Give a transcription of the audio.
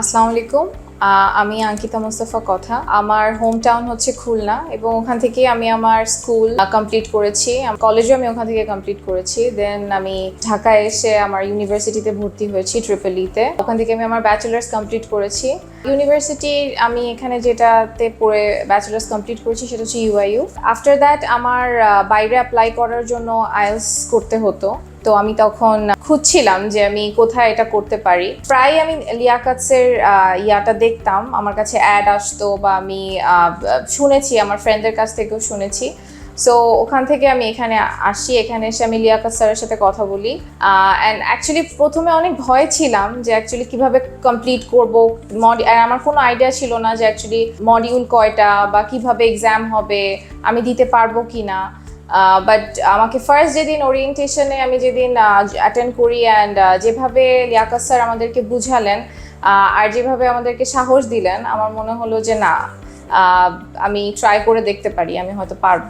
আসসালামু আলাইকুম। আমি আঙ্কিতা মোস্তফা কথা। আমার হোম টাউন হচ্ছে খুলনা এবং ওখান থেকে আমি আমার স্কুল কমপ্লিট করেছি। কলেজও আমি ওখান থেকে কমপ্লিট করেছি। দেন আমি ঢাকায় এসে আমার ইউনিভার্সিটিতে ভর্তি হয়েছি ট্রিপল ইতে ওখান থেকে আমি আমার ব্যাচেলার্স কমপ্লিট করেছি। ইউনিভার্সিটি আমি এখানে যেটাতে পড়ে ব্যাচেলার্স কমপ্লিট করেছি সেটা হচ্ছে ইউআইইউ আফটার দ্যাট আমার বাইরে অ্যাপ্লাই করার জন্য আইএলস করতে হতো। তো আমি তখন খুঁজছিলাম যে আমি কোথায় এটা করতে পারি। প্রায় আমি লিয়াকাতসের ইয়াটা দেখতাম। আমার কাছে অ্যাড আসতো বা আমি শুনেছি, আমার ফ্রেন্ডদের কাছ থেকেও শুনেছি। সো ওখান থেকে আমি এখানে আসি, এখানে এসে আমি লিয়াকাত স্যারের সাথে কথা বলি। অ্যান্ড অ্যাকচুয়ালি প্রথমে অনেক ভয় ছিলাম যে অ্যাকচুয়ালি কীভাবে কমপ্লিট করব। মডি আমার কোনো আইডিয়া ছিল না যে অ্যাকচুয়ালি মডিউল কয়টা বা কীভাবে এক্সাম হবে, আমি দিতে পারব কি না বাট আমাকে ফার্স্ট যেদিন ওরিয়েন্টেশনে আমি যেদিন অ্যাটেন্ড করি অ্যান্ড যেভাবে লিয়াকাত স্যার আমাদেরকে বুঝালেন আর যেভাবে আমাদেরকে সাহস দিলেন, আমার মনে হলো যে না আমি ট্রাই করে দেখতে পারি, আমি হয়তো পারব।